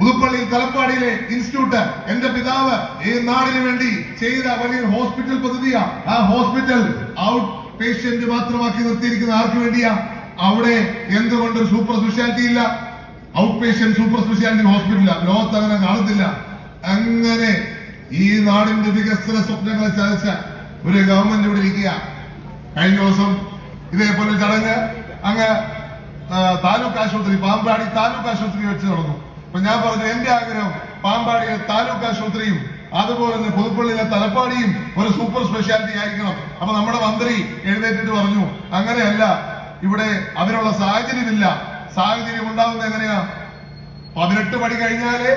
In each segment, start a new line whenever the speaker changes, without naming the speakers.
Puthuppally തലപ്പാടിയിലെ institute എന്റെ പിതാവ് ഈ നാടിന് വേണ്ടി ചെയ്ത വലിയ ഹോസ്പിറ്റൽ പദ്ധതിയാ. ആ ഹോസ്പിറ്റൽ ഔട്ട് പേഷ്യന്റ് മാത്രമാക്കി നിർത്തിയിരിക്കുന്ന ആർക്ക് വേണ്ടിയാ? അവിടെ എന്തുകൊണ്ട് സൂപ്പർ സ്പെഷ്യാലിറ്റി ഇല്ല? ഔട്ട് പേഷ്യന്റ് സൂപ്പർ സ്പെഷ്യാലിറ്റി ഹോസ്പിറ്റലില്ല ലോകത്ത് അങ്ങനെ കാണത്തില്ല. അങ്ങനെ ഈ നാടിന്റെ വികസന സ്വപ്നങ്ങളെ സാധിച്ച ഒരു ഗവൺമെന്റ് ഇവിടെ ഇരിക്കുക കഴിഞ്ഞ ദിവസം ഇതേപോലെ ചടങ്ങ് അങ്ങ് താലൂക്ക് ആശുപത്രി പാമ്പാടി താലൂക്ക് ആശുപത്രി വെച്ച് നടന്നു. അപ്പൊ ഞാൻ പറഞ്ഞു എന്റെ ആഗ്രഹം പാമ്പാടിയിലെ താലൂക്ക് ആശുപത്രിയും അതുപോലെ തന്നെ പുതുപ്പള്ളിയിലെ തലപ്പാടിയും ഒരു സൂപ്പർ സ്പെഷ്യാലിറ്റി ആയിരിക്കണം. അപ്പൊ നമ്മുടെ മന്ത്രി എഴുന്നേറ്റിട്ട് പറഞ്ഞു അങ്ങനെയല്ല ഇവിടെ അതിനുള്ള സാഹചര്യമില്ല. സാഹചര്യം ഉണ്ടാവുന്നത് എങ്ങനെയാ? പതിനെട്ട് മണി കഴിഞ്ഞാലേ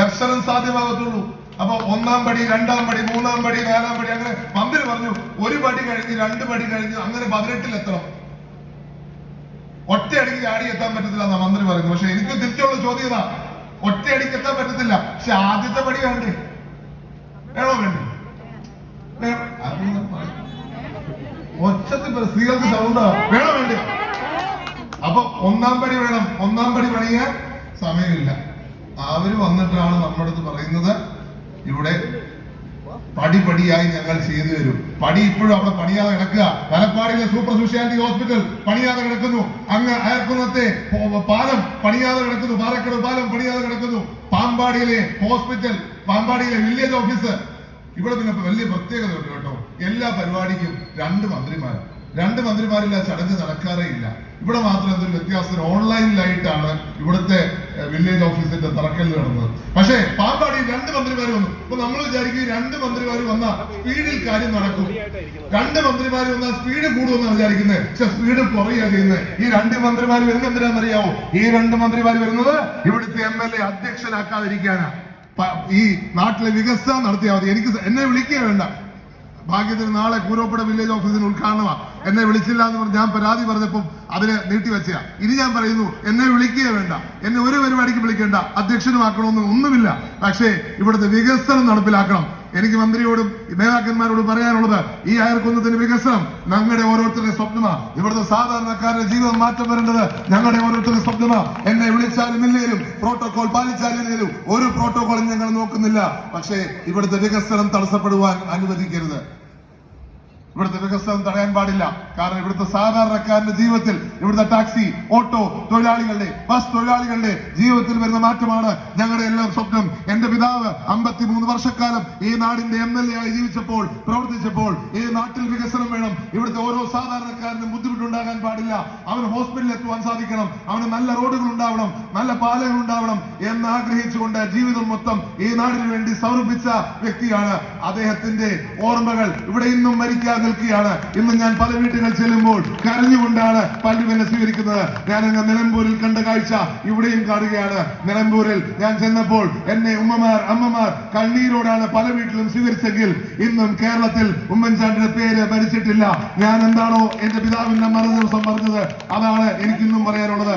ദർശനം സാധ്യമാകത്തുള്ളൂ. അപ്പൊ ഒന്നാം പടി രണ്ടാം പടി മൂന്നാം പടി നാലാം പടി അങ്ങനെ മന്ത്രി പറഞ്ഞു ഒരു പടി കഴിഞ്ഞ് രണ്ട് പടി കഴിഞ്ഞ് അങ്ങനെ പതിനെട്ടിൽ എത്തണം ഒറ്റയടിക്ക് ചാടി എത്താൻ പറ്റത്തില്ല എന്നാ മന്ത്രി പറയുന്നത്. പക്ഷെ എനിക്ക് തിരിച്ചുള്ള ചോദ്യം ഇതാ. ഒറ്റയടിക്ക് എത്താൻ പറ്റത്തില്ല. പക്ഷെ ആദ്യത്തെ പടി വേണ്ടേ? വേണോ വേണ്ടേ? ഒച്ചത്തിൽ സ്ത്രീകൾക്ക് സൗണ്ട് വേണോ വേണ്ടേ? അപ്പൊ ഒന്നാം പടി വേണം. ഒന്നാം പടി പണിയാൻ സമയമില്ല. അവർ വന്നിട്ടാണ് നമ്മുടെ അടുത്ത് പറയുന്നത്. ഇവിടെ പടിപടിയായി ഞങ്ങൾ ചെയ്തു തരും. പടി ഇപ്പോഴും അവിടെ പണിയാതെ കിടക്കുക. തലപ്പാടിയിലെ സൂപ്പർ സ്പെഷ്യാലിറ്റി ഹോസ്പിറ്റൽ പണിയാതെ കിടക്കുന്നു. അങ്ങ് അയർക്കുന്നത്തെ പാലം പണിയാതെ കിടക്കുന്നു. പാലക്കട് പാലം പണിയാതെ കിടക്കുന്നു. പാമ്പാടിയിലെ ഹോസ്പിറ്റൽ പാമ്പാടിയിലെ വില്ലേജ് ഓഫീസ്. ഇവിടെ പിന്നെ വലിയ പ്രത്യേകത ഉണ്ട് കേട്ടോ. എല്ലാ പരിപാടിക്കും രണ്ട് മന്ത്രിമാർ രണ്ട് മന്ത്രിമാരില്ല ചടങ്ങ് നടക്കാറേ ഇല്ല. ഇവിടെ മാത്രം എന്തൊരു വ്യത്യാസം? ഓൺലൈനിലായിട്ടാണ് വില്ലേജ് ഓഫീസിന്റെ തറക്കല്ല് നടന്നത് പക്ഷേ പാമ്പാടി രണ്ട് മന്ത്രിമാർ വന്നു. അപ്പൊ നമ്മൾ വിചാരിക്കും രണ്ട് മന്ത്രിമാർ വന്ന സ്പീഡിൽ കാര്യം നടക്കും. രണ്ട് മന്ത്രിമാർ വന്ന സ്പീഡ് കൂടുമെന്നാണ് വിചാരിക്കുന്നത് പക്ഷെ സ്പീഡ് കുറയുക ചെയ്യുന്നത് ഈ രണ്ട് മന്ത്രിമാർ വരുന്നത് എന്തിനാണെന്നറിയാവോ? ഈ രണ്ട് മന്ത്രിമാർ വരുന്നത് ഇവിടുത്തെ എം എൽ എ അധ്യക്ഷനാക്കാതിരിക്കാനാ. ഈ നാട്ടിലെ വികസനം നടത്തിയാൽ മതി. എനിക്ക് എന്നെ വിളിക്കുക വേണ്ട. ഭാഗ്യത്തിന് നാളെ കൂരോപ്പുഴ വില്ലേജ് ഓഫീസിന് ഉദ്ഘാടനമാ. എന്നെ വിളിച്ചില്ല എന്ന് പറഞ്ഞ് ഞാൻ പരാതി പറഞ്ഞപ്പം അതിന് നീട്ടിവെച്ചാ ഇനി ഞാൻ പറയുന്നു എന്നെ വിളിക്കുക വേണ്ട. എന്നെ ഒരു പരിപാടിക്ക് വിളിക്കേണ്ട. അധ്യക്ഷനുമാക്കണമെന്ന് ഒന്നുമില്ല. പക്ഷേ ഇവിടുത്തെ വികസനം നടപ്പിലാക്കണം. എനിക്ക് മന്ത്രിയോടും നേതാക്കന്മാരോടും പറയാനുള്ളത് ഈ അയർക്കുന്നതിന് വികസനം ഞങ്ങളുടെ ഓരോരുത്തരുടെ സ്വപ്നമാണ് ഇവിടുത്തെ സാധാരണക്കാരുടെ ജീവിതം മാറ്റം വരേണ്ടത് ഞങ്ങളുടെ ഓരോരുത്തരുടെ സ്വപ്നമാണ് എന്നെ വിളിച്ചാലും ഇല്ലെങ്കിലും പ്രോട്ടോകോൾ പാലിച്ചാലും ഇല്ലെങ്കിലും ഒരു പ്രോട്ടോകോളും ഞങ്ങൾ നോക്കുന്നില്ല. പക്ഷേ ഇവിടുത്തെ വികസനം തടസ്സപ്പെടുവാൻ അനുവദിക്കരുത്. ഇവിടുത്തെ വികസനം തടയാൻ പാടില്ല. കാരണം ഇവിടുത്തെ സാധാരണക്കാരന്റെ ജീവിതത്തിൽ ഇവിടുത്തെ ടാക്സി ഓട്ടോ തൊഴിലാളികളുടെ ബസ് തൊഴിലാളികളുടെ ജീവിതത്തിൽ വരുന്ന മാറ്റമാണ് ഞങ്ങളുടെ എല്ലാം സ്വപ്നം. എന്റെ പിതാവ് അമ്പത്തിമൂന്ന് വർഷക്കാലം ഈ നാടിന്റെ എം എൽ എ ആയി ജീവിച്ചപ്പോൾ പ്രവർത്തിച്ചപ്പോൾ ഈ നാട്ടിൽ വികസനം വേണം. ഇവിടുത്തെ ഓരോ സാധാരണക്കാരനും ബുദ്ധിമുട്ടുണ്ടാകാൻ പാടില്ല. അവന് ഹോസ്പിറ്റലിൽ എത്തുവാൻ സാധിക്കണം. അവന് നല്ല റോഡുകൾ ഉണ്ടാവണം നല്ല പാലങ്ങൾ ഉണ്ടാവണം എന്ന് ആഗ്രഹിച്ചുകൊണ്ട് ജീവിതം മൊത്തം ഈ നാടിന് വേണ്ടി സമർപ്പിച്ച വ്യക്തിയാണ് അദ്ദേഹത്തിന്റെ ഓർമ്മകൾ. ഇവിടെ ഇന്നും മരിക്കാൻ നിൽക്കുകയാണ് ഇന്ന് ഞാൻ പല വീട്ടുകൾ ചെല്ലുമ്പോൾ കരഞ്ഞുകൊണ്ടാണ് പലരും എന്നെ സ്വീകരിക്കുന്നത്. ഞാൻ അങ്ങ് നിലമ്പൂരിൽ കണ്ട കാഴ്ച ഇവിടെയും കാണുകയാണ്. നിലമ്പൂരിൽ ഞാൻ ചെന്നപ്പോൾ എന്നെ ഉമ്മമാർ അമ്മമാർ കണ്ണീരോടാണ് പല വീട്ടിലും സ്വീകരിച്ചെങ്കിൽ ഇന്നും കേരളത്തിൽ ഉമ്മൻചാണ്ടിയുടെ പേര് ഭരിച്ചിട്ടില്ല. ഞാൻ എന്താണോ എന്റെ പിതാവിന്റെ മറുദിവസം പറഞ്ഞത് അതാണ് എനിക്കിന്നും പറയാനുള്ളത്.